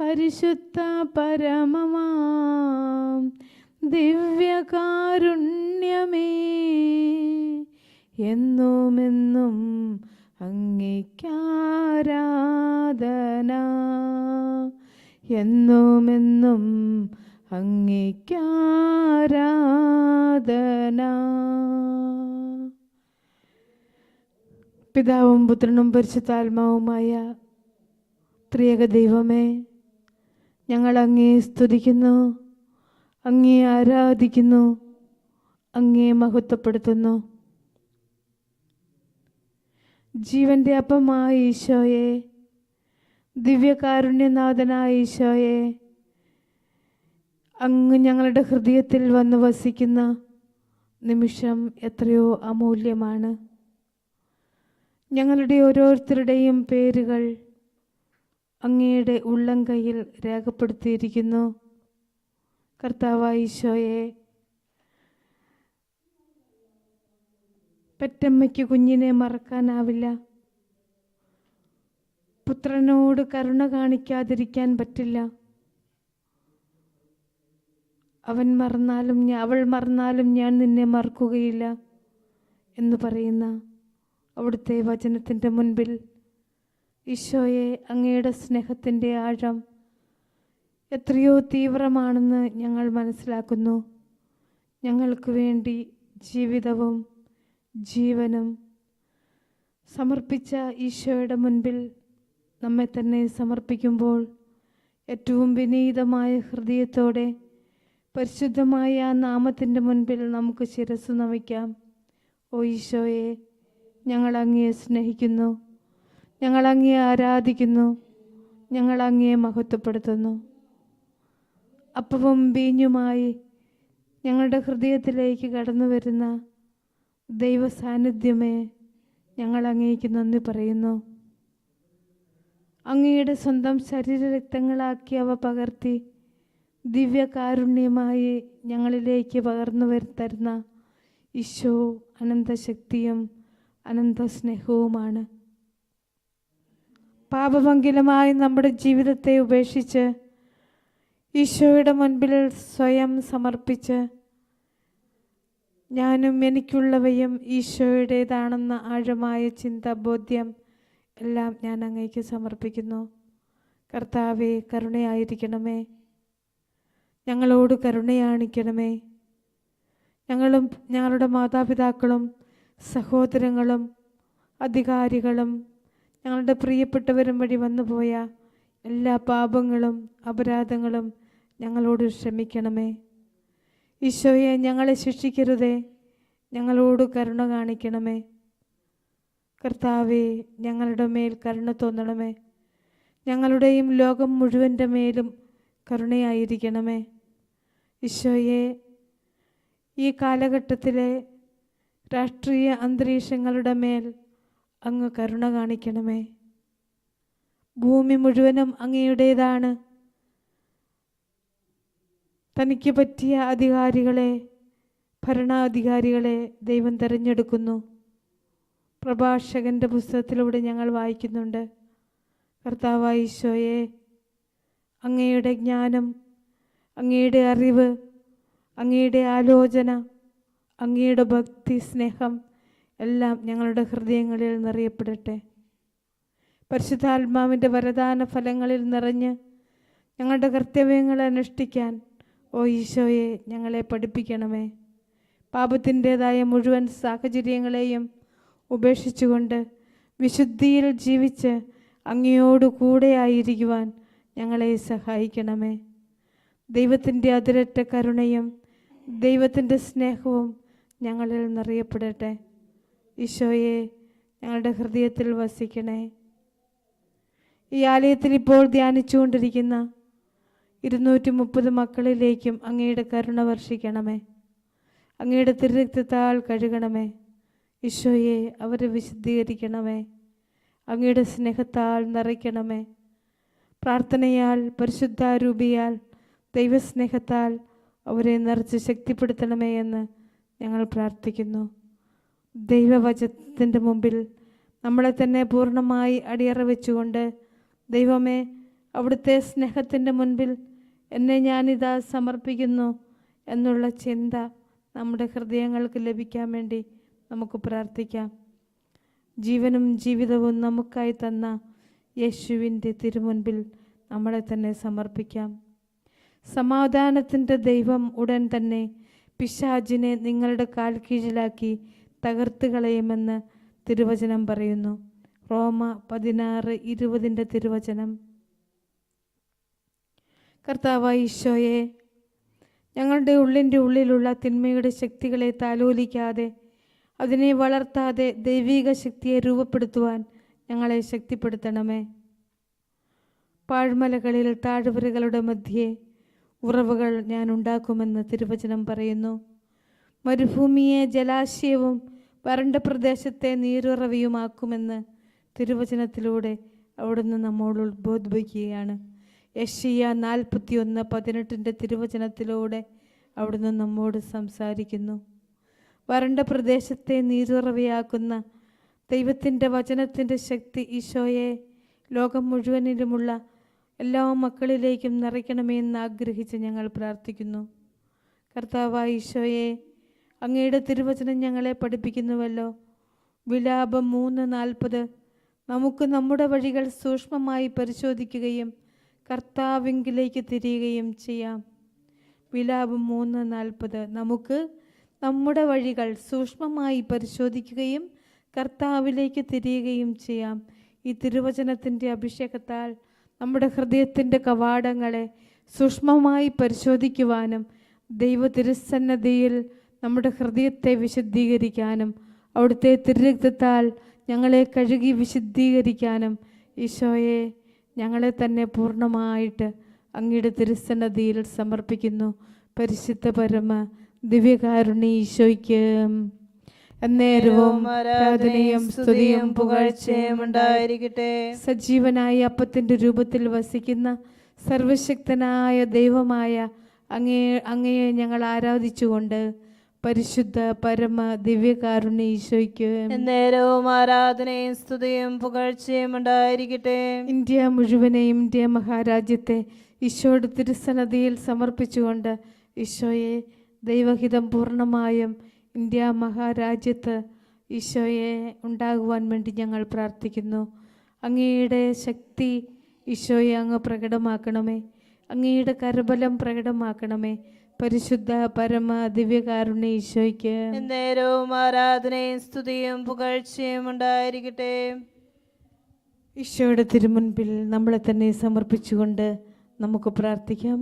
പരിശുദ്ധ പരമമാം. ദിവ്യകാരുണ്യമേ. എന്നുമെന്നും അങ്ങേക്കാരാധന. എന്നുമെന്നും അങ്ങേക്കാരാധന. പിതാവും പുത്രനും പരിശുദ്ധാത്മാവുമായ ത്രിയേക ദൈവമേ ഞങ്ങൾ അങ്ങേ സ്തുതിക്കുന്നു അങ്ങേ ആരാധിക്കുന്നു അങ്ങേ മഹത്വപ്പെടുത്തുന്നു. ജീവന്റെ അപ്പമായ ഈശോയെ ദിവ്യകാരുണ്യനാഥനായ ഈശോയെ അങ്ങ് ഞങ്ങളുടെ ഹൃദയത്തിൽ വന്ന് വസിക്കുന്ന നിമിഷം എത്രയോ അമൂല്യമാണ്. ഞങ്ങളുടെ ഓരോരുത്തരുടെയും പേരുകൾ അങ്ങയുടെ ഉള്ളംകൈയിൽ രേഖപ്പെടുത്തിയിരിക്കുന്നു. കർത്താവായിശോയെ പെറ്റമ്മയ്ക്ക് കുഞ്ഞിനെ മറക്കാനാവില്ല. പുത്രനോട് കരുണ കാണിക്കാതിരിക്കാൻ പറ്റില്ല. അവൻ മറന്നാലും ഞാൻ അവൾ മറന്നാലും ഞാൻ നിന്നെ മറക്കുകയില്ല എന്ന് പറയുന്ന അവിടുത്തെ വചനത്തിന്റെ മുൻപിൽ ഈശോയെ അങ്ങയുടെ സ്നേഹത്തിന്റെ ആഴം എത്രയോ തീവ്രമാണെന്ന് ഞങ്ങൾ മനസ്സിലാക്കുന്നു. ഞങ്ങൾക്ക് വേണ്ടി ജീവിതവും ജീവനും സമർപ്പിച്ച ഈശോയുടെ മുൻപിൽ നമ്മെ തന്നെ സമർപ്പിക്കുമ്പോൾ ഏറ്റവും വിനീതമായ ഹൃദയത്തോടെ പരിശുദ്ധമായ ആ നാമത്തിന്റെ മുൻപിൽ നമുക്ക് ശിരസ് നമിക്കാം. ഓ ഈശോയെ ഞങ്ങൾ അങ്ങയെ സ്നേഹിക്കുന്നു. ഞങ്ങൾ അങ്ങേ ആരാധിക്കുന്നു. ഞങ്ങൾ അങ്ങയെ മഹത്വപ്പെടുത്തുന്നു. അപ്പവും വീഞ്ഞുമായി ഞങ്ങളുടെ ഹൃദയത്തിലേക്ക് കടന്നു വരുന്ന ദൈവ സാന്നിധ്യമേ ഞങ്ങൾ അങ്ങേക്ക് നന്ദി പറയുന്നു. അങ്ങയുടെ സ്വന്തം ശരീരരക്തങ്ങളാക്കി അവ പകർത്തി ദിവ്യകാരുണ്യമായി ഞങ്ങളിലേക്ക് പകർന്നു വരുത്തരുന്ന ഈശോ അനന്തശക്തിയും അനന്ത സ്നേഹവുമാണ് പാപമംഗലമായി നമ്മുടെ ജീവിതത്തെ ഉപേക്ഷിച്ച് ഈശോയുടെ മുൻപിൽ സ്വയം സമർപ്പിച്ച് ഞാനും എനിക്കുള്ളവയും ഈശോയുടേതാണെന്ന ആഴമായ ചിന്ത ബോധ്യം എല്ലാം ഞാൻ അങ്ങേക്ക് സമർപ്പിക്കുന്നു. കർത്താവെ കരുണയായിരിക്കണമേ. ഞങ്ങളോട് കരുണയാണിക്കണമേ ഞങ്ങളും ഞങ്ങളുടെ മാതാപിതാക്കളും സഹോദരങ്ങളും അധികാരികളും ഞങ്ങളുടെ പ്രിയപ്പെട്ടവരും വഴി വന്നുപോയ എല്ലാ പാപങ്ങളും അപരാധങ്ങളും ഞങ്ങളോട് ക്ഷമിക്കണമേ. ഈശോയെ ഞങ്ങളെ ശിക്ഷിക്കരുതേ. ഞങ്ങളോട് കരുണ കാണിക്കണമേ. കർത്താവെ ഞങ്ങളുടെ മേൽ കരുണ തോന്നണമേ. ഞങ്ങളുടെയും ലോകം മുഴുവന്റെ മേലും കരുണയായിരിക്കണമേ. ഈശോയെ ഈ കാലഘട്ടത്തിലെ രാഷ്ട്രീയ അന്തരീക്ഷങ്ങളുടെ മേൽ അങ്ങ് കരുണ കാണിക്കണമേ. ഭൂമി മുഴുവനും അങ്ങയുടേതാണ്. തനിക്ക് പറ്റിയ അധികാരികളെ ഭരണാധികാരികളെ ദൈവം തിരഞ്ഞെടുക്കുന്നു. പ്രഭാഷകന്റെ പുസ്തകത്തിലൂടെ ഞങ്ങൾ വായിക്കുന്നുണ്ട്. കർത്താവ് ഈശോയെ അങ്ങയുടെ ജ്ഞാനം അങ്ങയുടെ അറിവ് അങ്ങയുടെ ആലോചന അങ്ങയുടെ ഭക്തി സ്നേഹം എല്ലാം ഞങ്ങളുടെ ഹൃദയങ്ങളിൽ നിറയപ്പെടട്ടെ. പരിശുദ്ധാത്മാവിന്റെ വരദാന ഫലങ്ങളിൽ നിറഞ്ഞ് ഞങ്ങളുടെ കർത്തവ്യങ്ങൾ അനുഷ്ഠിക്കാൻ ഓ ഈശോയെ ഞങ്ങളെ പഠിപ്പിക്കണമേ. പാപത്തിന്റെതായ മുഴുവൻ സാഹചര്യങ്ങളെയും ഉപേക്ഷിച്ചുകൊണ്ട് വിശുദ്ധിയിൽ ജീവിച്ച് അങ്ങയോട് കൂടെയായിരിക്കുവാൻ ഞങ്ങളെ സഹായിക്കണമേ. ദൈവത്തിന്റെ അതിരറ്റ കരുണയും ദൈവത്തിന്റെ സ്നേഹവും ഞങ്ങളിൽ നിറയപ്പെടട്ടെ. ഈശോയെ ഞങ്ങളുടെ ഹൃദയത്തിൽ വസിക്കണേ. ഈ ആലയത്തിൽ ഇപ്പോൾ ധ്യാനിച്ചുകൊണ്ടിരിക്കുന്ന ഇരുന്നൂറ്റി മുപ്പത് മക്കളിലേക്കും അങ്ങയുടെ കരുണ വർഷിക്കണമേ. അങ്ങയുടെ തിരുരക്തത്താൽ കഴുകണമേ. ഈശോയെ അവരെ വിശുദ്ധീകരിക്കണമേ. അങ്ങയുടെ സ്നേഹത്താൽ നിറയ്ക്കണമേ. പ്രാർത്ഥനയാൽ പരിശുദ്ധാരൂപിയാൽ ദൈവസ്നേഹത്താൽ അവരെ നിറച്ച് ശക്തിപ്പെടുത്തണമേ എന്ന് ഞങ്ങൾ പ്രാർത്ഥിക്കുന്നു. ദൈവവചനത്തിന്റെ മുമ്പിൽ നമ്മളെ തന്നെ പൂർണമായി അടിയറ വെച്ചുകൊണ്ട് ദൈവമേ അവിടുത്തെ സ്നേഹത്തിന്റെ മുൻപിൽ എന്നെ ഞാനിതാ സമർപ്പിക്കുന്നു എന്നുള്ള ചിന്ത നമ്മുടെ ഹൃദയങ്ങൾക്ക് ലഭിക്കാൻ വേണ്ടി നമുക്ക് പ്രാർത്ഥിക്കാം. ജീവനും ജീവിതവും നമുക്കായി തന്ന യേശുവിന്റെ തിരുമുൻപിൽ നമ്മളെ തന്നെ സമർപ്പിക്കാം. സമാധാനത്തിന്റെ ദൈവം ഉടൻ തന്നെ പിശാജിനെ നിങ്ങളുടെ കാൽ കീഴിലാക്കി തകർത്ത് കളയുമെന്ന് തിരുവചനം പറയുന്നു. റോമ പതിനാറ് ഇരുപതിന്റെ തിരുവചനം. കർത്താവ് ഈശോയെ ഞങ്ങളുടെ ഉള്ളിന്റെ ഉള്ളിലുള്ള തിന്മയുടെ ശക്തികളെ താലോലിക്കാതെ അതിനെ വളർത്താതെ ദൈവിക ശക്തിയെ രൂപപ്പെടുത്തുവാൻ ഞങ്ങളെ ശക്തിപ്പെടുത്തണമേ. പാഴ്മലകളിൽ താഴ്വരകളുടെ മധ്യേ ഉറവുകൾ ഞാൻ ഉണ്ടാക്കുമെന്ന് തിരുവചനം പറയുന്നു. മരുഭൂമിയെ ജലാശയവും വരണ്ട പ്രദേശത്തെ നീരുറവിയുമാക്കുമെന്ന് തിരുവചനത്തിലൂടെ അവിടുന്ന് നമ്മോട് ഉദ്ബോധിപ്പിക്കുകയാണ് യഷിയ നാൽപ്പത്തി ഒന്ന് പതിനെട്ടിന്റെ തിരുവചനത്തിലൂടെ അവിടുന്ന് നമ്മോട് സംസാരിക്കുന്നു. വരണ്ട പ്രദേശത്തെ നീരുറവയാക്കുന്ന ദൈവത്തിന്റെ വചനത്തിന്റെ ശക്തി ഈശോയെ ലോകം മുഴുവനിലുമുള്ള എല്ലാ മക്കളിലേക്കും നിറയ്ക്കണമേ എന്ന് ആഗ്രഹിച്ച് ഞങ്ങൾ പ്രാർത്ഥിക്കുന്നു. കർത്താവായ ഈശോയെ അങ്ങയുടെ തിരുവചനം ഞങ്ങളെ പഠിപ്പിക്കുന്നുവല്ലോ. വിലാപം മൂന്ന് നാൽപ്പത്. നമുക്ക് നമ്മുടെ വഴികൾ സൂക്ഷ്മമായി പരിശോധിക്കുകയും കർത്താവിങ്കിലേക്ക് തിരിയുകയും ചെയ്യാം. വിലാപം മൂന്ന് നാൽപ്പത്. നമുക്ക് നമ്മുടെ വഴികൾ സൂക്ഷ്മമായി പരിശോധിക്കുകയും കർത്താവിലേക്ക് തിരിയുകയും ചെയ്യാം. ഈ തിരുവചനത്തിന്റെ അഭിഷേകത്താൽ നമ്മുടെ ഹൃദയത്തിന്റെ കവാടങ്ങളെ സൂക്ഷ്മമായി പരിശോധിക്കുവാനും ദൈവ തിരുസന്നതിയിൽ നമ്മുടെ ഹൃദയത്തെ വിശുദ്ധീകരിക്കാനും അവിടുത്തെ തിരുരക്തത്താൽ ഞങ്ങളെ കഴുകി വിശുദ്ധീകരിക്കാനും ഈശോയെ ഞങ്ങളെ തന്നെ പൂർണമായിട്ട് അങ്ങയുടെ തിരുസന്നതിയിൽ സമർപ്പിക്കുന്നു. പരിശുദ്ധ പരമ ദിവ്യകാരുണ്യ ഈശോയ്ക്ക്. എന്നേരവും ആരാധനയും സ്തുതിയും പുകഴ്ചയും ഉണ്ടായിരിക്കട്ടെ. സജീവനായ അപ്പത്തിന്റെ രൂപത്തിൽ വസിക്കുന്ന സർവശക്തനായ ദൈവമായ അങ്ങേ അങ്ങയെ ഞങ്ങൾ ആരാധിച്ചുകൊണ്ട് പരിശുദ്ധ പരമ ദിവ്യകാരുണ്യ ഈശോയ്ക്ക് നേരവും ആരാധനയും സ്തുതിയും പുകഴ്ചയും ഉണ്ടായിരിക്കട്ടെ. ഇന്ത്യ മുഴുവനെയും ഇന്ത്യ മഹാരാജ്യത്തെ ഈശോയുടെ തിരുസന്നതിയിൽ സമർപ്പിച്ചുകൊണ്ട് ഈശോയെ ദൈവഹിതം പൂർണമായും ഇന്ത്യ മഹാരാജ്യത്ത് ഈശോയെ ഉണ്ടാകുവാൻ വേണ്ടി ഞങ്ങൾ പ്രാർത്ഥിക്കുന്നു. അങ്ങയുടെ ശക്തി ഈശോയെ അങ്ങ് പ്രകടമാക്കണമേ. അങ്ങയുടെ കരബലം പ്രകടമാക്കണമേ. പരിശുദ്ധ പരമ ദിവ്യകാരുണ്യ ഈശോയ്ക്ക്. നേരവും ആരാധനയും സ്തുതിയും പുകഴ്ചയും ഉണ്ടായിരിക്കട്ടെ. ഈശോയുടെ തിരുമുൻപിൽ നമ്മളെ തന്നെ സമർപ്പിച്ചുകൊണ്ട് നമുക്ക് പ്രാർത്ഥിക്കാം.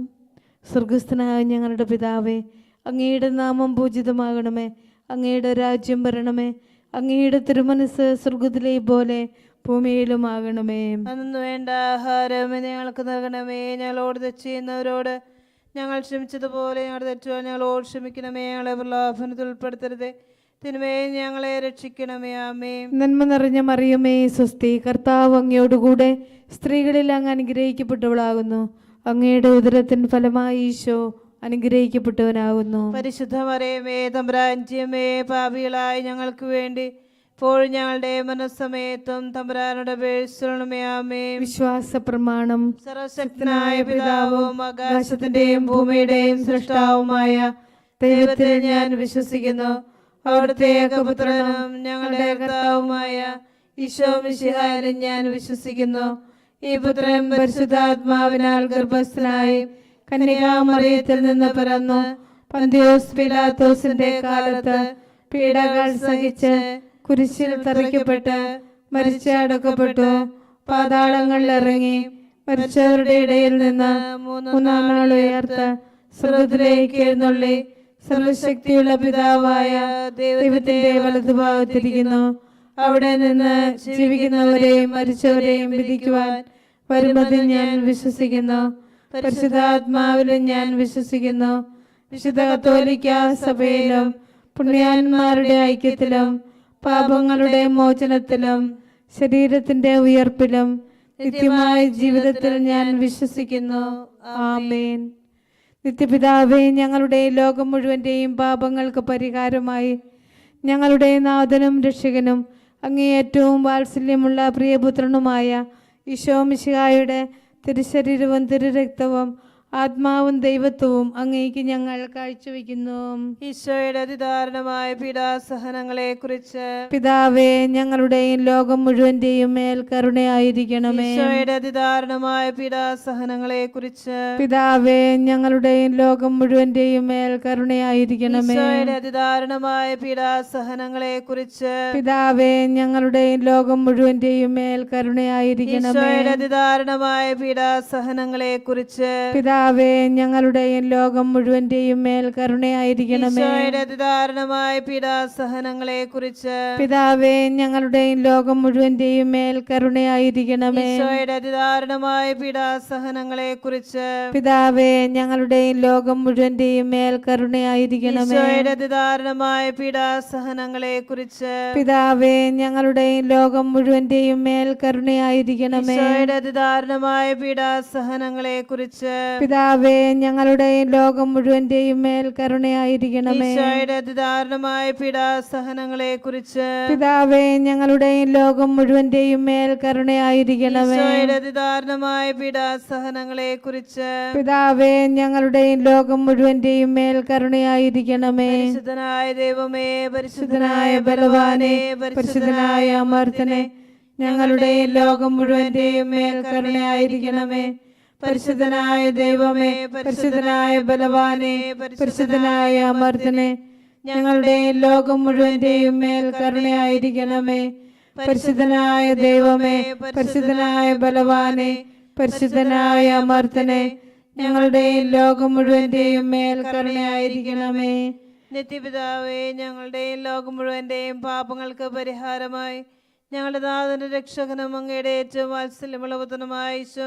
സ്വർഗസ്ഥനായ ഞങ്ങളുടെ പിതാവേ അങ്ങയുടെ നാമം പൂജിതമാകണമേ അങ്ങയുടെ രാജ്യം വരണമേ അങ്ങയുടെ തിരുമനസ് സ്വർഗത്തിലെ പോലെ ഭൂമിയിലും ആകണമേ അന്ന് വേണ്ട ആഹാരം ഞങ്ങൾക്ക് നൽകണമേ. ഞങ്ങളോട് ചെയ്യുന്നവരോട് ഞങ്ങൾ ക്ഷമിച്ചതുപോലെ ഞങ്ങളുടെ തെറ്റുകൾ ഞങ്ങളോട് ക്ഷമിക്കണമേ ഞങ്ങളെ പ്രലോഭനത്തിൽ ഉൾപ്പെടുത്തരുത്. തിന്മയെ ഞങ്ങളെ രക്ഷിക്കണമേ ആമേ. നന്മ നിറഞ്ഞ മറിയമേ സ്വസ്തി കർത്താവ് അങ്ങയോടുകൂടെ സ്ത്രീകളിൽ അങ്ങ് അനുഗ്രഹിക്കപ്പെട്ടവളാകുന്നു. അങ്ങയുടെ ഉദരത്തിൻ ഫലമായി ഈശോ അനുഗ്രഹിക്കപ്പെട്ടവനാകുന്നു. പരിശുദ്ധ മറിയമേ തമ്പ്രാഞ്ചിയമേ പാപികളായി ഞങ്ങൾക്ക് വേണ്ടി ഇപ്പോഴും ഞങ്ങളുടെ മനസ്സമയത്തും തമ്പുരാനുടെ പേഴ്സണമയാമേ വിശ്വാസ പ്രമാണം സർവശക്തനായ പിതാവും ആകാശത്തിന്റെയും ഭൂമിയുടെയും സൃഷ്ടാവുമായ ദൈവത്തിൽ ഞാൻ വിശ്വസിക്കുന്നു. അവിടുത്തെ ഏകപുത്രനും ഞങ്ങളുടെ കർത്താവുമായ ഈശോ മിശിഹാരും ഞാൻ വിശ്വസിക്കുന്നു. ഈ പുത്രൻ പരിശുദ്ധാത്മാവിനാൽ ഗർഭസ്ഥനായി കന്യകാമറിയത്തിൽ നിന്ന് പിറന്ന് പന്തിയോസ് പിലാത്തോസിന്റെ കാലത്ത് പീഡകൾ സഹിച്ച് കുരിശിൽ തറയ്ക്കപ്പെട്ട് മരിച്ചടക്കപ്പെട്ടു പാതാളങ്ങളിൽ ഇറങ്ങി മരിച്ചവരുടെ ഇടയിൽ നിന്ന് മൂന്നാം നാൾ ഉയർത്ത് സ്വർഗത്തിലേക്ക് എഴുന്നള്ളി. സർവശക്തിയുള്ള പിതാവായ ദൈവത്തിന്റെ വലതുഭാഗത്തിരിക്കുന്നു. അവിടെ നിന്ന് ജീവിക്കുന്നവരെയും മരിച്ചവരെയും വിധിക്കുവാൻ വരുമതിൽ ഞാൻ വിശ്വസിക്കുന്നു. പരിശുദ്ധാത്മാവിലും ഞാൻ വിശ്വസിക്കുന്നു. വിശുദ്ധ കത്തോലിക്ക സഭയിലും പുണ്യാന്മാരുടെ ഐക്യത്തിലും പാപങ്ങളുടെ മോചനത്തിലും ശരീരത്തിന്റെ ഉയർപ്പിലും നിത്യമായ ജീവിതത്തിൽ ഞാൻ വിശ്വസിക്കുന്നു. ആമേൻ. നിത്യപിതാവേ ഞങ്ങളുടെ ലോകം മുഴുവന്റെയും പാപങ്ങൾക്ക് പരിഹാരമായി. ഞങ്ങളുടെ നാഥനും രക്ഷകനും അങ്ങേ ഏറ്റവും വാത്സല്യമുള്ള പ്രിയപുത്രനുമായ ഈശോ മിശിഹായുടെ തിരുശരീരവും തിരുരക്തവും ആത്മാവും ദൈവത്വവും അങ്ങേക്ക് ഞങ്ങൾ കാഴ്ചവെക്കുന്നു. ഈശോയുടെ അതിദാരുണമായ പീഡാസഹനങ്ങളെ കുറിച്ച് പിതാവേ ഞങ്ങളുടെയും ലോകം മുഴുവന്റെയും മേൽ കരുണയായിരിക്കണമേ. ഈശോയുടെ അതിദാരുണമായ പീഡാസഹനങ്ങളെ കുറിച്ച് പിതാവേ ഞങ്ങളുടെയും ലോകം മുഴുവന്റെയും മേൽ കരുണയായിരിക്കണമേ. ഈശോയുടെ അതിദാരുണമായ പീഡാസഹനങ്ങളെ കുറിച്ച് പിതാവേ ഞങ്ങളുടെയും ലോകം മുഴുവന്റെയും മേൽ കരുണയായിരിക്കണമേ. ഈശോയുടെ അതിദാരുണമായ പീഡാസഹനങ്ങളെ കുറിച്ച് പിതാവേ ഞങ്ങളുടെയും ലോകം മുഴുവന്റെയും മേൽ കരുണയായിരിക്കണമേ. ഈശോയുടെ അതിദാരുണമായ പീഡാസഹനങ്ങളെ കുറിച്ച് പിതാവേ ഞങ്ങളുടെയും ലോകം മുഴുവന്റെയും മേൽ കരുണയായിരിക്കണമേ. അതിദാരുണമായ പീഡാസഹനങ്ങളെ കുറിച്ച് പിതാവേ ഞങ്ങളുടെയും ലോകം മുഴുവന്റെയും മേൽ കരുണയായിരിക്കണമേ. അതിദാരുണമായ പീഡാസഹനങ്ങളെ കുറിച്ച് പിതാവേ ഞങ്ങളുടെയും ലോകം മുഴുവന്റെയും മേൽ കരുണയായിരിക്കണമേ. അതിദാരുണമായ പീഡാസഹനങ്ങളെ കുറിച്ച് പിതാവേ ഞങ്ങളുടെ ലോകം മുഴുവന്റെയും മേൽ കരുണയായിരിക്കണമേ. അതിദാരുണമായ പീഡാസഹനങ്ങളെ കുറിച്ച് പിതാവേ ഞങ്ങളുടെ ലോകം മുഴുവന്റെയും മേൽ കരുണയായിരിക്കണമേ. അതിദാരുണമായ പീഡാസഹനങ്ങളെ കുറിച്ച് പിതാവേ ഞങ്ങളുടെ ലോകം മുഴുവന്റെയും മേൽ കരുണയായിരിക്കണമേ. പരിശുദ്ധനായ ദൈവമേ പരിശുദ്ധനായ ബലവാനെ പരിശുദ്ധനായ അമർത്തനെ ഞങ്ങളുടെ ലോകം മുഴുവന്റെയും മേൽ കരുണയായിരിക്കണമേ. പരിശുദ്ധനായ ദൈവമേ പരിശുദ്ധനായ ബലവാനെ പരിശുദ്ധനായ അമർത്തനെ ഞങ്ങളുടെ ലോകം മുഴുവന്റെയും മേൽ കരുണയായിരിക്കണമേ. പരിശുദ്ധനായ ദൈവമേ പരിശുദ്ധനായ ബലവാനെ പരിശുദ്ധനായ അമർത്തനെ ഞങ്ങളുടെ ലോകം മുഴുവന്റെയും മേൽ കരുണയായിരിക്കണമേ. നിത്യപിതാവേ ഞങ്ങളുടെ ലോകം മുഴുവന്റെയും പാപങ്ങൾക്ക് പരിഹാരമായി ഞങ്ങളുടെ നാഥന്റെ രക്ഷകനും അങ്ങയുടെ ഏറ്റവും വാത്സല്യമുള്ള പുത്രനുമായ ഈശോ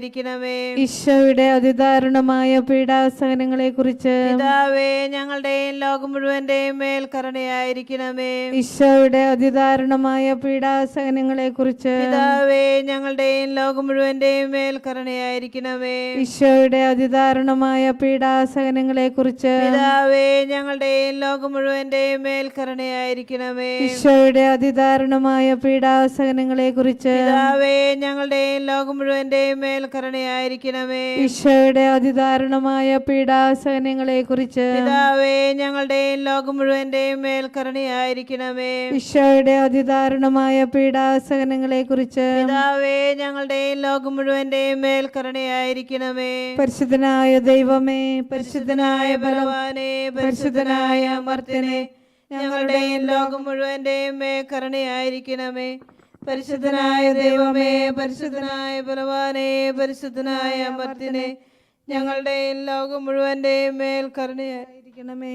കരുണയായിരിക്കണമേ ഈശോയുടെ അതിദാരുണമായ പീഡാസഹനങ്ങളെ കുറിച്ച് പിതാവേ ഞങ്ങളുടെയും ലോകം മുഴുവന്റെയും മേൽ കരുണയായിരിക്കണമേ. ഈശോയുടെ അതിദാരുണമായ പീഡാസഹനങ്ങളെ കുറിച്ച് പിതാവേ ഞങ്ങളുടെയും ലോകം മുഴുവന്റെയും മേൽ കരുണയായിരിക്കണമേ. ഈശോയുടെ അതിദാരുണമായ പീഡാസഹനങ്ങളെ കുറിച്ച് പിതാവേ ഞങ്ങളുടെയും ലോകം മുഴുവന്റെയും മേൽ കരുണയായിരിക്കണമേ. ഈശോയുടെ അതിദാരുണമായ പീഡാസഹനങ്ങളെ കുറിച്ച് പിതാവേ ഞങ്ങളുടെയും ലോകം മുഴുവന്റെയും മേൽ കരുണയായിരിക്കണമേ. ഈശോയുടെ അതിദാരുണമായ പീഡാസഹനങ്ങളെ കുറിച്ച് പിതാവേ ഞങ്ങളുടെയും ലോകം മുഴുവന്റെയും മേൽ കരുണയായിരിക്കണമേ. ഈശോയുടെ അതിദാരുണമായ പീഡാസഹനങ്ങളെ കുറിച്ച് പിതാവേ ഞങ്ങളുടെയും ലോകം മുഴുവന്റെയും മേൽ കരുണയായിരിക്കണമേ. പരിശുദ്ധനായ ദൈവമേ പരിശുദ്ധനായ ഭഗവാനെ ബലവാനെ പരിശുദ്ധനായ അമർത്തനെ ഞങ്ങളുടെയും ലോകം മുഴുവന്റെയും മേ കരുണയായിരിക്കണമേ. പരിശുദ്ധനായ ദൈവമേ പരിശുദ്ധനായ ബലവാനെ പരിശുദ്ധനായ അമർത്തിനെ ഞങ്ങളുടെ ലോകം മുഴുവന്റെയും മേൽ കരുണയായിരിക്കണമേ.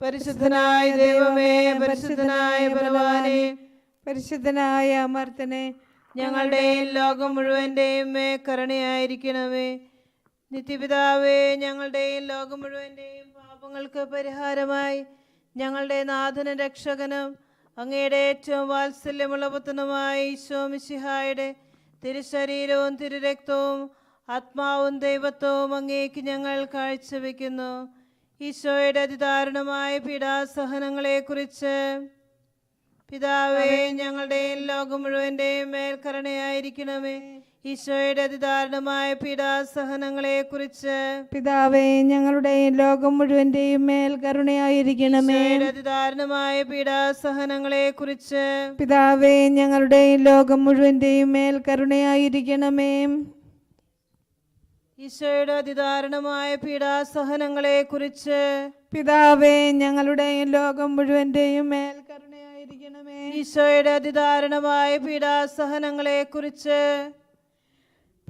പരിശുദ്ധനായ ദൈവമേ പരിശുദ്ധനായ ബലവാനെ പരിശുദ്ധനായ അമർത്തനെ ഞങ്ങളുടെ ലോകം മുഴുവന്റെയും മേ കരുണയായിരിക്കണമേ. നിത്യപിതാവേ ഞങ്ങളുടെ ലോകം മുഴുവന്റെയും പാപങ്ങൾക്ക് പരിഹാരമായി ഞങ്ങളുടെ നാഥന രക്ഷകനും അങ്ങയുടെ ഏറ്റവും വാത്സല്യമുള്ള പുത്രനുമായ ഈശോ മിശിഹായുടെ തിരുശരീരവും തിരുരക്തവും ആത്മാവും ദൈവത്വവും അങ്ങേക്ക് ഞങ്ങൾ കാഴ്ചവെക്കുന്നു. ഈശോയുടെ അതിദാരുണമായ പീഡാസഹനങ്ങളെക്കുറിച്ച് പിതാവേ ഞങ്ങളുടെയും ലോകം മുഴുവന്റെയും മേൽ കരുണയായിരിക്കണമേ ഈശോയുടെ അതിദാരുണമായ പീഡാസഹനങ്ങളെ കുറിച്ച് പിതാവേ ഞങ്ങളുടെ ലോകം മുഴുവന്റെയും മേൽ കരുണയായിരിക്കണമേ. അതിദാരുണമായ പീഡാസഹനങ്ങളെ കുറിച്ച് പിതാവേ ഞങ്ങളുടെ ലോകം മുഴുവന്റെയും മേൽ കരുണയായിരിക്കണമേ. ഈശോയുടെ അതിദാരുണമായ പീഡാസഹനങ്ങളെ കുറിച്ച് പിതാവേ ഞങ്ങളുടെ ലോകം മുഴുവന്റെയും മേൽ കരുണയായിരിക്കണമേ. ഈശോയുടെ അതിദാരുണമായ പീഡാസഹനങ്ങളെ കുറിച്ച്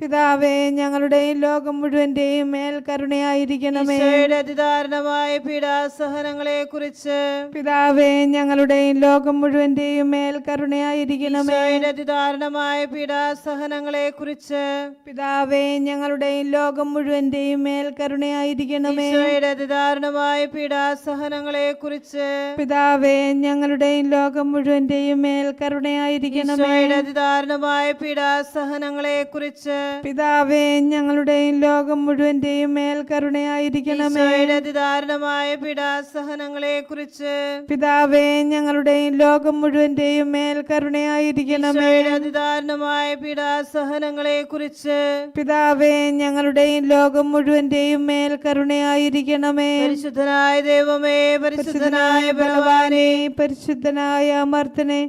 പിതാവേ ഞങ്ങളുടെയും ലോകം മുഴുവന്റെയും മേൽ കരുണയായിരിക്കണമേ. അതിദാരണമായ പീഡാസഹനങ്ങളെ കുറിച്ച് പിതാവേ ഞങ്ങളുടെയും ലോകം മുഴുവന്റെയും മേൽ കരുണയായിരിക്കണമേ. അതിദാരണമായ പീഡാസഹനങ്ങളെ കുറിച്ച് പിതാവേ ഞങ്ങളുടെയും ലോകം മുഴുവന്റെയും മേൽ കരുണയായിരിക്കണമേ. അതിദാരണമായ പീഡാസഹനങ്ങളെ കുറിച്ച് പിതാവേ ഞങ്ങളുടെയും ലോകം മുഴുവന്റെയും മേൽ കരുണയായിരിക്കണമേ. അതിദാരുണമായ പീഡാസഹനങ്ങളെ കുറിച്ച് പിതാവേ ഞങ്ങളുടെയും ലോകം മുഴുവന്റെയും മേൽ കരുണയായിരിക്കണമേ. പിടാസഹനങ്ങളെ അതിദാരുണമായ പീഡാസഹനങ്ങളെ കുറിച്ച് പിതാവേ ഞങ്ങളുടെയും ലോകം മുഴുവന്റെയും മേൽ കരുണയായിരിക്കണമേ. പിടാസഹനങ്ങളെ അതിദാരുണമായ പീഡാസഹനങ്ങളെ കുറിച്ച് പിതാവേ ഞങ്ങളുടെയും ലോകം മുഴുവന്റെയും മേൽ കരുണയായിരിക്കണമേ. പരിശുദ്ധനായ ദൈവമേ പരിശുദ്ധനായ ബലവാനെ പരിശുദ്ധനായ അമർത്തനെ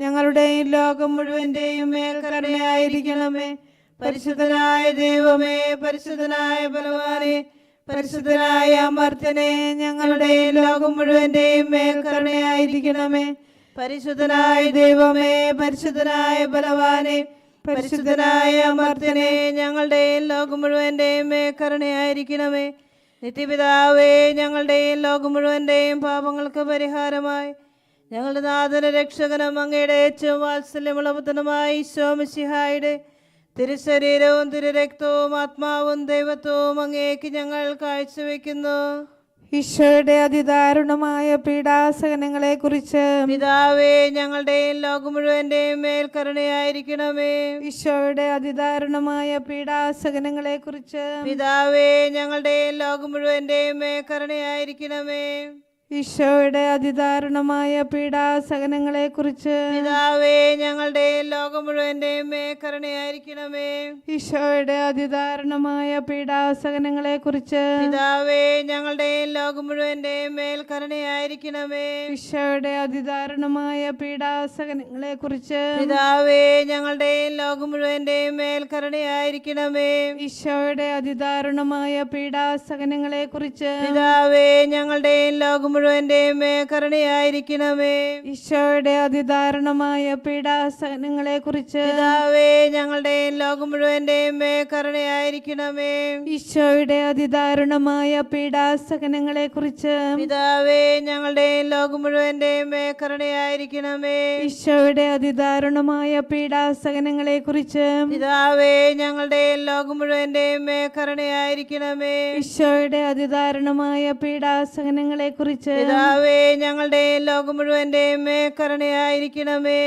ഞങ്ങളുടെയും ലോകം മുഴുവന്റെയും മേൽ കരുണയായിരിക്കണമേ. പരിശുദ്ധനായ ദൈവമേ പരിശുദ്ധനായ ബലവാനെ പരിശുദ്ധനായ അമർത്തനെ ഞങ്ങളുടെ ലോകം മുഴുവന്റെയും മേൽ കരുണയായിരിക്കണമേ. പരിശുദ്ധനായ ദൈവമേ പരിശുദ്ധനായ ബലവാനെ പരിശുദ്ധനായ അമർത്തനെ ഞങ്ങളുടെ ലോകം മുഴുവന്റെയും മേ കരുണയായിരിക്കണമേ. നിത്യപിതാവേ ഞങ്ങളുടെ ലോകം മുഴുവന്റെയും പാപങ്ങൾക്ക് പരിഹാരമായി. ഞങ്ങളുടെ നാഥന രക്ഷകനും അങ്ങയുടെ ഏറ്റവും വാത്സല്യമുള്ള പുത്രനുമായ ഈശോമിശിഹായുടെ തിരുശരീരവും തിരുരക്തവും ആത്മാവും ദൈവത്വവും അങ്ങേക്ക് ഞങ്ങൾ കാഴ്ചവെക്കുന്നു. ഈശോയുടെ അതിദാരുണമായ പീഡാസഹനങ്ങളെ കുറിച്ച് പിതാവേ ഞങ്ങളുടെയും ലോകം മുഴുവന്റെയും മേൽ കരുണയായിരിക്കണമേ. ഈശോയുടെ അതിദാരുണമായ പീഡാസഹനങ്ങളെ കുറിച്ച് പിതാവേ ഞങ്ങളുടെയും ലോകം മുഴുവന്റെയും മേൽ കരുണയായിരിക്കണമേ. ഈശോയുടെ അതിദാരുണമായ പീഡാസഹനങ്ങളെ കുറിച്ച് പിതാവേ ഞങ്ങളുടെ ലോകം മുഴുവന്റെയും മേൽ കരുണയായിരിക്കണമേ ഈശോയുടെ അതിദാരുണമായ പീഡാസഹനങ്ങളെ കുറിച്ച് പിതാവേ ഞങ്ങളുടെ ലോകം മുഴുവന്റെയും മേൽ കരുണയായിരിക്കണമേ ഈശോയുടെ അതിദാരുണമായ പീഡാസഹനങ്ങളെ കുറിച്ച് പിതാവേ ഞങ്ങളുടെ ലോകം മുഴുവന്റെയും മേൽ കരുണയായിരിക്കണമേ ഈശോയുടെ അതിദാരുണമായ പീഡാസഹനങ്ങളെ കുറിച്ച് പിതാവേ ഞങ്ങളുടെ ലോകം മുഴുവന്റെയും മേൽ കരുണയായിരിക്കണമേ ഈശോയുടെ അതിദാരുണമായ പീഡാസനങ്ങളെ കുറിച്ച് പിതാവേ ഞങ്ങളുടെയും ലോകം മുഴുവന്റെയും മേൽ കരുണയായിരിക്കണമേ ഈശോയുടെ അതിദാരുണമായ പീഡാസകനങ്ങളെ കുറിച്ച് പിതാവേ ഞങ്ങളുടെ ലോകം മുഴുവന്റെയും മേൽ കരുണയായിരിക്കണമേ ഈശോയുടെ അതിദാരുണമായ പീഡാസകനങ്ങളെ കുറിച്ച് പിതാവേ ഞങ്ങളുടെ ലോകം മുഴുവന്റെയും മേൽ കരുണയായിരിക്കണമേ ഈശോയുടെ അതിദാരുണമായ പീഡാസകനങ്ങളെ കുറിച്ച് പിതാവേ ഞങ്ങളുടെ ലോകം മുഴുവന്റെ മേ കരുണയായിരിക്കണമേ.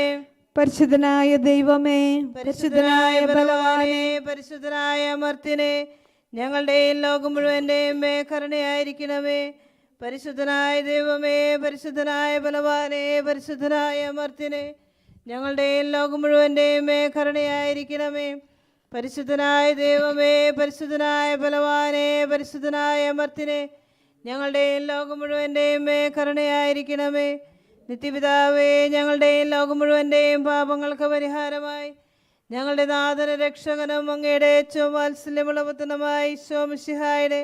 പരിശുദ്ധനായ ദൈവമേ പരിശുദ്ധനായ ബലവാനെ പരിശുദ്ധനായ അമർത്തിനെ ഞങ്ങളുടെ ലോകം മുഴുവന്റെ മേ കരുണയായിരിക്കണമേ. പരിശുദ്ധനായ ദൈവമേ പരിശുദ്ധനായ ബലവാനെ പരിശുദ്ധനായ അമർത്തിനെ ഞങ്ങളുടെ ലോകം മുഴുവന്റെ മേ കരുണയായിരിക്കണമേ. പരിശുദ്ധനായ ദൈവമേ പരിശുദ്ധനായ ബലവാനെ പരിശുദ്ധനായ അമർത്തിനെ ഞങ്ങളുടെയും ലോകം മുഴുവന്റെയും മേ കരുണയായിരിക്കണമേ നിത്യപിതാവേ ഞങ്ങളുടെയും ലോകം മുഴുവന്റെയും പാപങ്ങൾക്ക് പരിഹാരമായി. ഞങ്ങളുടെ നാഥന രക്ഷകനും അങ്ങയുടെ ഏറ്റവും വാത്സല്യമുള്ള പുത്രനുമായി ശോമിഷിഹായുടെ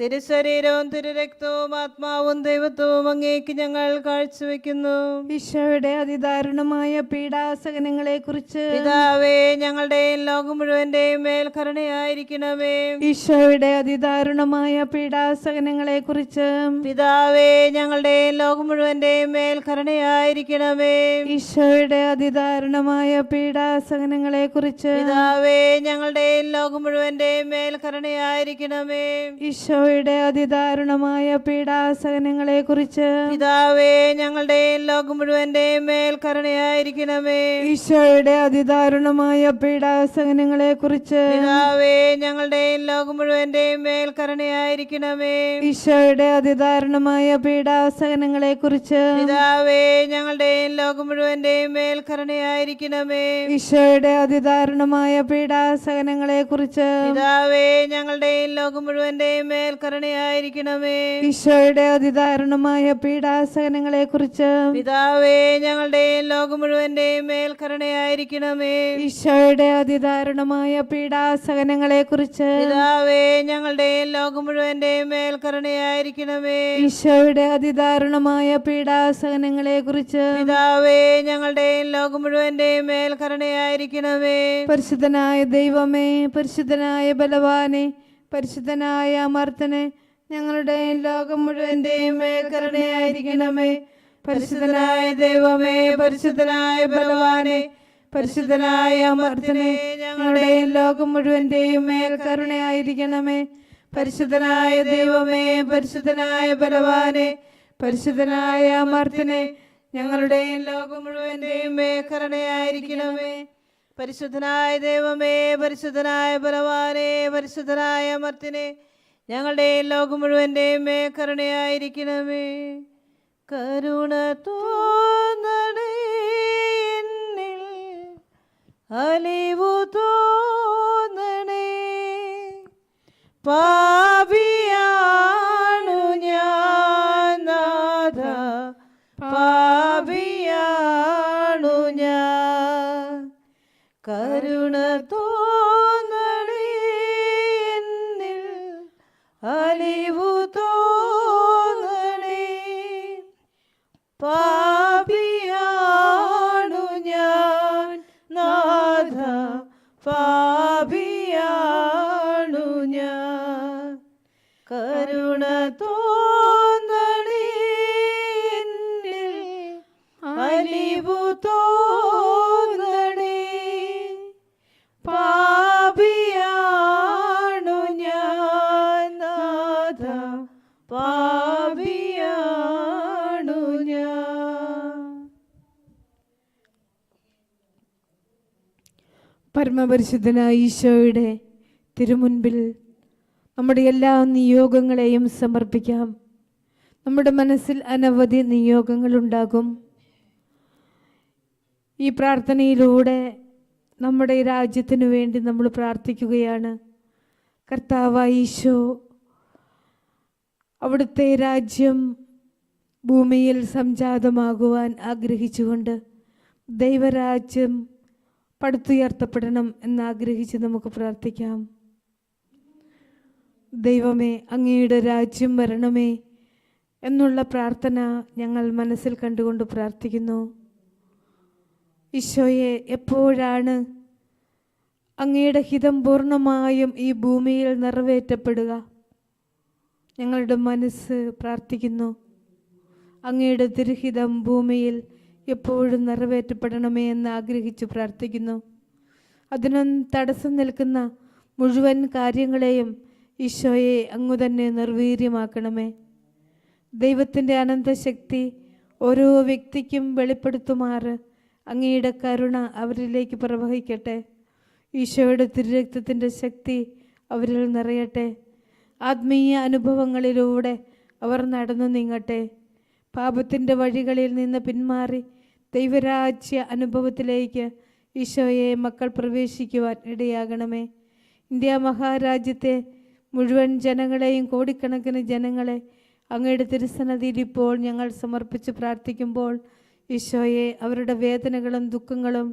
തിരുശരീരവും തിരുരക്തവും ആത്മാവും ദൈവത്വവും അങ്ങേക്ക് ഞങ്ങൾ കാഴ്ചവെക്കുന്നു. ഈശോയുടെ അതിദാരുണമായ പീഡാസകനങ്ങളെ കുറിച്ച് പിതാവേ ഞങ്ങളുടെയും ലോകം മുഴുവന്റെയും മേൽ കരുണയായിരിക്കണമേ. ഈശോയുടെ അതിദാരുണമായ പീഡാസകനങ്ങളെ കുറിച്ച് പിതാവേ ഞങ്ങളുടെയും ലോകം മുഴുവന്റെയും മേൽ കരുണയായിരിക്കണമേ. ഈശോയുടെ അതിദാരുണമായ പീഡാസകനങ്ങളെ കുറിച്ച് പിതാവേ ഞങ്ങളുടെയും ലോകം മുഴുവന്റെയും മേൽ കരുണയായിരിക്കണമേ. ഈശോയുടെ ഈശോയുടെ അതിദാരുണമായ പീഡാസഹനങ്ങളെക്കുറിച്ച് പിതാവേ ഞങ്ങളുടെ ലോകം മുഴുവന്റെ മേൽ കരുണയായിരിക്കണമേ. ഈശോയുടെ അതിദാരുണമായ പീഡാസഹനങ്ങളെക്കുറിച്ച് പിതാവേ ഞങ്ങളുടെ ലോകം മുഴുവന്റെ മേൽ കരുണയായിരിക്കണമേ. ഈശോയുടെ അതിദാരുണമായ പീഡാസഹനങ്ങളെക്കുറിച്ച് പിതാവേ ഞങ്ങളുടെ ലോകം മുഴുവന്റെ മേൽ കരുണയായിരിക്കണമേ. ഈശോയുടെ അതിദാരുണമായ പീഡാസഹനങ്ങളെ കുറിച്ച് പിതാവേ ഞങ്ങളുടെ ലോകം മുഴുവന്റെ മേൽ കരുണയായിരിക്കണമേ. ഈശോയുടെ അതിദാരുണമായ പീഡാസഹനങ്ങളെക്കുറിച്ച് പിതാവേ ഞങ്ങളുടെയും ലോകം മുഴുവന്റെയും മേൽ കരുണയായിരിക്കണമേ. ഈശോയുടെ അതിദാരുണമായ പീഡാസഹനങ്ങളെക്കുറിച്ച് പിതാവേ ഞങ്ങളുടെയും ലോകം മുഴുവന്റെയും മേൽ കരുണയായിരിക്കണമേ. ഈശോയുടെ അതിദാരുണമായ പീഡാസഹനങ്ങളെക്കുറിച്ച് പിതാവേ ഞങ്ങളുടെയും ലോകം മുഴുവന്റെയും മേൽ കരുണയായിരിക്കണമേ. പരിശുദ്ധനായ ദൈവമേ പരിശുദ്ധനായ ബലവാനെ പരിശുദ്ധനായ അമർത്തനെ ഞങ്ങളുടെ ലോകം മുഴുവന്റെയും കരുണയായിരിക്കണമേ പരിശുദ്ധനായ ദൈവമേ പരിശുദ്ധനായ ബലവാനെ പരിശുദ്ധനായ അമർത്തനെ ഞങ്ങളുടെ ലോകം മുഴുവന്റെയും മേൽ കരുണയായിരിക്കണമേ പരിശുദ്ധനായ ദൈവമേ പരിശുദ്ധനായ ബലവാനെ പരിശുദ്ധനായ അമർത്തനെ ഞങ്ങളുടെ ലോകം മുഴുവന്റെയും മേൽ കരുണയായിരിക്കണമേ പരിശുദ്ധനായ ദൈവമേ പരിശുദ്ധനായ ബലവാനെ പരിശുദ്ധനായ അമർത്തിനെ ഞങ്ങളുടെ ലോകം മുഴുവന്റെയും മേ കരുണയായിരിക്കണമേ. കരുണ തോന്നണേ അലിവു തോന്നണേ. പാപിയാണു പരമപരിശുദ്ധനായ ഈശോയുടെ തിരുമുൻപിൽ നമ്മുടെ എല്ലാ നിയോഗങ്ങളെയും സമർപ്പിക്കാം. നമ്മുടെ മനസ്സിൽ അനവധി നിയോഗങ്ങളുണ്ടാകും. ഈ പ്രാർത്ഥനയിലൂടെ നമ്മുടെ രാജ്യത്തിന് വേണ്ടി നമ്മൾ പ്രാർത്ഥിക്കുകയാണ്. കർത്താവായ ഈശോ അവിടുത്തെ രാജ്യം ഭൂമിയിൽ സംജാതമാകുവാൻ ആഗ്രഹിച്ചുകൊണ്ട് ദൈവരാജ്യം പടുത്തുയർത്തപ്പെടണം എന്നാഗ്രഹിച്ച് നമുക്ക് പ്രാർത്ഥിക്കാം. ദൈവമേ അങ്ങയുടെ രാജ്യം വരണമേ എന്നുള്ള പ്രാർത്ഥന ഞങ്ങൾ മനസ്സിൽ കണ്ടുകൊണ്ട് പ്രാർത്ഥിക്കുന്നു. ഈശോയെ എപ്പോഴാണ് അങ്ങയുടെ ഹിതം പൂർണമായും ഈ ഭൂമിയിൽ നിറവേറ്റപ്പെടുക? ഞങ്ങളുടെ മനസ്സ് പ്രാർത്ഥിക്കുന്നു. അങ്ങയുടെ തിരുഹിതം ഭൂമിയിൽ എപ്പോഴും നിറവേറ്റപ്പെടണമേ എന്ന് ആഗ്രഹിച്ച് പ്രാർത്ഥിക്കുന്നു. അതിനും തടസ്സം നിൽക്കുന്ന മുഴുവൻ കാര്യങ്ങളെയും ഈശോയെ അങ്ങു തന്നെ നിർവീര്യമാക്കണമേ. ദൈവത്തിന്റെ അനന്തശക്തി ഓരോ വ്യക്തിക്കും വെളിപ്പെടുത്തുമാറ്. അങ്ങയുടെ കരുണ അവരിലേക്ക് പ്രവഹിക്കട്ടെ. ഈശോയുടെ തിരുരക്തത്തിന്റെ ശക്തി അവരിൽ നിറയട്ടെ. ആത്മീയ അനുഭവങ്ങളിലൂടെ അവർ നടന്നു നീങ്ങട്ടെ. പാപത്തിന്റെ വഴികളിൽ നിന്ന് പിന്മാറി ദൈവരാജ്യ അനുഭവത്തിലേക്ക് ഈശോയെ മക്കൾ പ്രവേശിക്കുവാൻ ഇടയാകണമേ. ഇന്ത്യ മഹാരാജ്യത്തെ മുഴുവൻ ജനങ്ങളെയും കോടിക്കണക്കിന് ജനങ്ങളെ അങ്ങയുടെ തിരുസന്നതിയിൽ ഇപ്പോൾ ഞങ്ങൾ സമർപ്പിച്ച് പ്രാർത്ഥിക്കുമ്പോൾ ഈശോയെ അവരുടെ വേദനകളും ദുഃഖങ്ങളും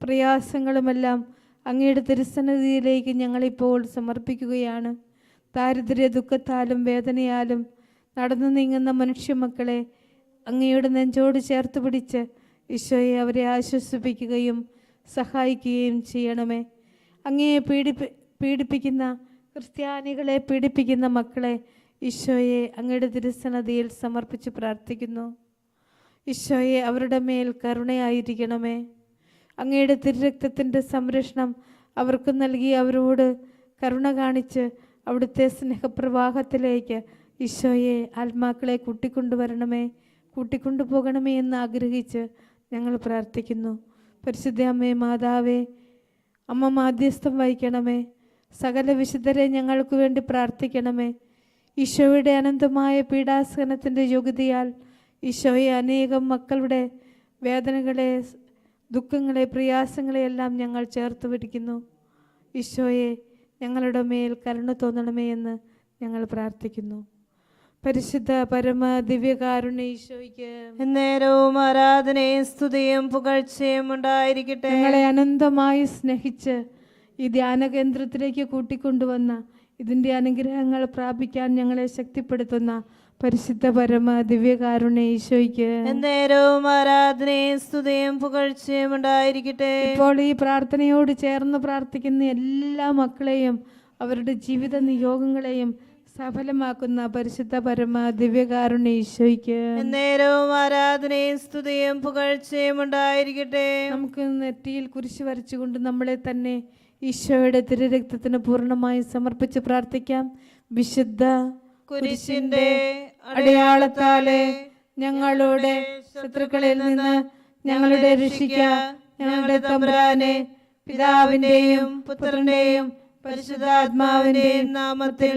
പ്രയാസങ്ങളുമെല്ലാം അങ്ങയുടെ തിരുസന്നതിയിലേക്ക് ഞങ്ങളിപ്പോൾ സമർപ്പിക്കുകയാണ്. ദാരിദ്ര്യ ദുഃഖത്താലും വേദനയാലും നടന്നു നീങ്ങുന്ന മനുഷ്യമക്കളെ അങ്ങയുടെ നെഞ്ചോട് ചേർത്ത് പിടിച്ച് ഈശോയെ അവരെ ആശ്വസിപ്പിക്കുകയും സഹായിക്കുകയും ചെയ്യണമേ. അങ്ങയെ പീഡിപ്പി പീഡിപ്പിക്കുന്ന ക്രിസ്ത്യാനികളെ പീഡിപ്പിക്കുന്ന മക്കളെ ഈശോയെ അങ്ങയുടെ തിരുസന്നതിയിൽ സമർപ്പിച്ച് പ്രാർത്ഥിക്കുന്നു. ഈശോയെ അവരുടെ മേൽ കരുണയായിരിക്കണമേ. അങ്ങയുടെ തിരുരക്തത്തിന്റെ സംരക്ഷണം അവർക്ക് നൽകി അവരോട് കരുണ കാണിച്ച് അവിടുത്തെ സ്നേഹപ്രവാഹത്തിലേക്ക് ഈശോയെ ആത്മാക്കളെ കൂട്ടിക്കൊണ്ടുവരണമേ. കൂട്ടിക്കൊണ്ടുപോകണമേ എന്ന് ആഗ്രഹിച്ച് ഞങ്ങൾ പ്രാർത്ഥിക്കുന്നു. പരിശുദ്ധ അമ്മേ മാതാവേ അമ്മ മാധ്യസ്ഥം വഹിക്കണമേ. സകല വിശുദ്ധരെ ഞങ്ങൾക്ക് വേണ്ടി പ്രാർത്ഥിക്കണമേ. ഈശോയുടെ അനന്തമായ പീഡാസനത്തിന്റെ യോഗ്യതയാൽ ഈശോയെ അനേകം മക്കളുടെ വേദനകളെ ദുഃഖങ്ങളെ പ്രയാസങ്ങളെ എല്ലാം ഞങ്ങൾ ചേർത്ത് പിടിക്കുന്നു. ഈശോയെ ഞങ്ങളുടെ മേൽ കരുണ തോന്നണമേ എന്ന് ഞങ്ങൾ പ്രാർത്ഥിക്കുന്നു. പരിശുദ്ധ പരമ ദിവ്യകാരുണ്യ നേരവും ആരാധനയും സ്തുതിയും പുകഴ്ചയും ഉണ്ടായിരിക്കട്ടെ. ഞങ്ങളെ അനന്തമായി സ്നേഹിച്ച് ഈ ധ്യാന കേന്ദ്രത്തിലേക്ക് കൂട്ടിക്കൊണ്ടുവന്ന ഇതിന്റെ അനുഗ്രഹങ്ങൾ പ്രാപിക്കാൻ ഞങ്ങളെ ശക്തിപ്പെടുത്തുന്ന പരിശുദ്ധ പരമ ദിവ്യകാരുണ്യ ഈശോയ്ക്ക് എന്നേരവും ആരാധനയും സ്തുതിയും പുകഴ്ചയും ഉണ്ടായിരിക്കട്ടെ. ഇപ്പോൾ ഈ പ്രാർത്ഥനയോട് ചേർന്ന് പ്രാർത്ഥിക്കുന്ന എല്ലാ മക്കളെയും അവരുടെ ജീവിത നിയോഗങ്ങളെയും സഫലമാക്കുന്ന പരിശുദ്ധ പരമ ദിവ്യകാരുണ്യ ഈശോയ്ക്ക് എന്നേരവും ആരാധനയും സ്തുതിയും പുകഴ്ചയും ഉണ്ടായിരിക്കട്ടെ. നമുക്ക് നെറ്റിയിൽ കുരിശ് വരച്ചുകൊണ്ട് നമ്മളെ തന്നെ ഈശോയുടെ തിരുരക്തത്തിന് പൂർണമായും സമർപ്പിച്ച് പ്രാർത്ഥിക്കാം. വിശുദ്ധ കുരിശിന്റെ അടയാളത്താലെ ഞങ്ങളുടെ ശത്രുക്കളിൽ നിന്ന് ഞങ്ങളുടെ രക്ഷിക്ക. ഞങ്ങളുടെ തമ്പുരാനെ പിതാവിന്റെയും പുത്രന്റെയും പരിശുദ്ധാത്മാവിന്റെയും നാമത്തിൽ